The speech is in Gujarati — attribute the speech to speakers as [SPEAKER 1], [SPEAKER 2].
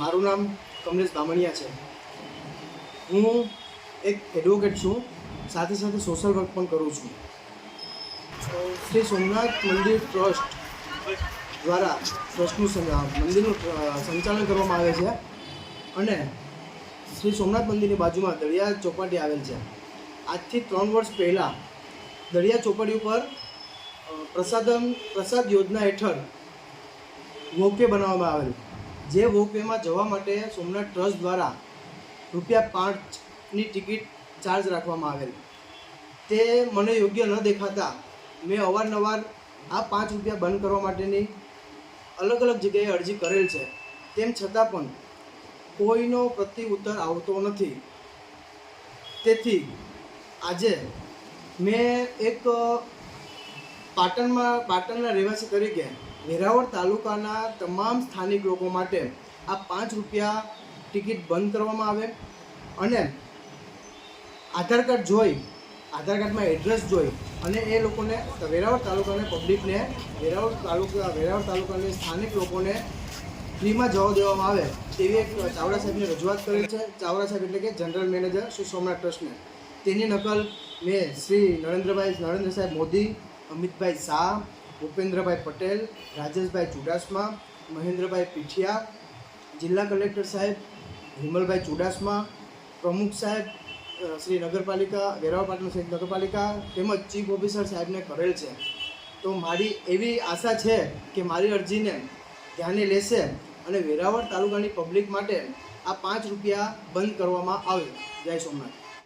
[SPEAKER 1] મારું નામ કમલેશ બામણિયા છે. હું એક એડવોકેટ છું, સાથે સાથે સોશિયલ વર્ક પણ કરું છું. શ્રી સોમનાથ મંદિર ટ્રસ્ટ દ્વારા ટ્રસ્ટનું મંદિરનું સંચાલન કરવામાં આવે છે અને શ્રી સોમનાથ મંદિરની બાજુમાં દળિયા ચોપાટી આવેલ છે. આજથી ત્રણ વર્ષ પહેલાં દળિયા ચોપાટી ઉપર પ્રસાદમ, પ્રસાદ યોજના હેઠળ વોકવે બનાવવામાં આવેલ. જે વોકવેમાં જવા માટે સોમનાથ ટ્રસ્ટ દ્વારા રૂપિયા પાંચની ટિકિટ ચાર્જ રાખવામાં આવેલ. તે મને યોગ્ય ન દેખાતા મેં અવારનવાર આ પાંચ રૂપિયા બંધ કરવા માટેની અલગ અલગ જગ્યાએ અરજી કરેલ છે. તેમ છતાં પણ કોઈનો પ્રતિ ઉત્તર આવતો નથી. તેથી આજે મેં એક પાટણમાં પાટણના રહેવાસી તરીકે વેરાવળ તાલુકાના તમામ સ્થાનિક લોકો માટે આ પાંચ રૂપિયા ટિકિટ બંધ કરવામાં આવે અને આધાર કાર્ડ જોઈ, આધાર કાર્ડમાં એડ્રેસ જોઈ અને એ લોકોને વેરાવળ તાલુકાને પબ્લિકને, વેરાવળ તાલુકા, વેરાવળ તાલુકાની સ્થાનિક લોકોને ફ્રીમાં જવા દેવામાં આવે તેવી એક ચાવડા સાહેબને રજૂઆત કરી છે. ચાવડા સાહેબ એટલે કે જનરલ મેનેજર શ્રી સોમનાથ ટ્રસ્ટને. તેની નકલ મેં શ્રી નરેન્દ્રભાઈ, નરેન્દ્ર સાહેબ મોદી, અમિતભાઈ શાહ ભૂપેન્દ્રભાઈ પટેલ, રાજેશભાઈ ચુડાસમા, મહેન્દ્રભાઈ પીઠિયા, જિલ્લા કલેક્ટર સાહેબ વિમલભાઈ ચુડાસમા, પ્રમુખ સાહેબ શ્રી નગરપાલિકા, વેરાવળ પાટણ સહિત નગરપાલિકા તેમજ ચીફ ઓફિસર સાહેબને કરેલ છે. તો મારી એવી આશા છે કે મારી અરજીને ધ્યાને લેશે અને વેરાવળ તાલુકાની પબ્લિક માટે આ પાંચ રૂપિયા બંધ કરવામાં આવે. જય સોમનાથ.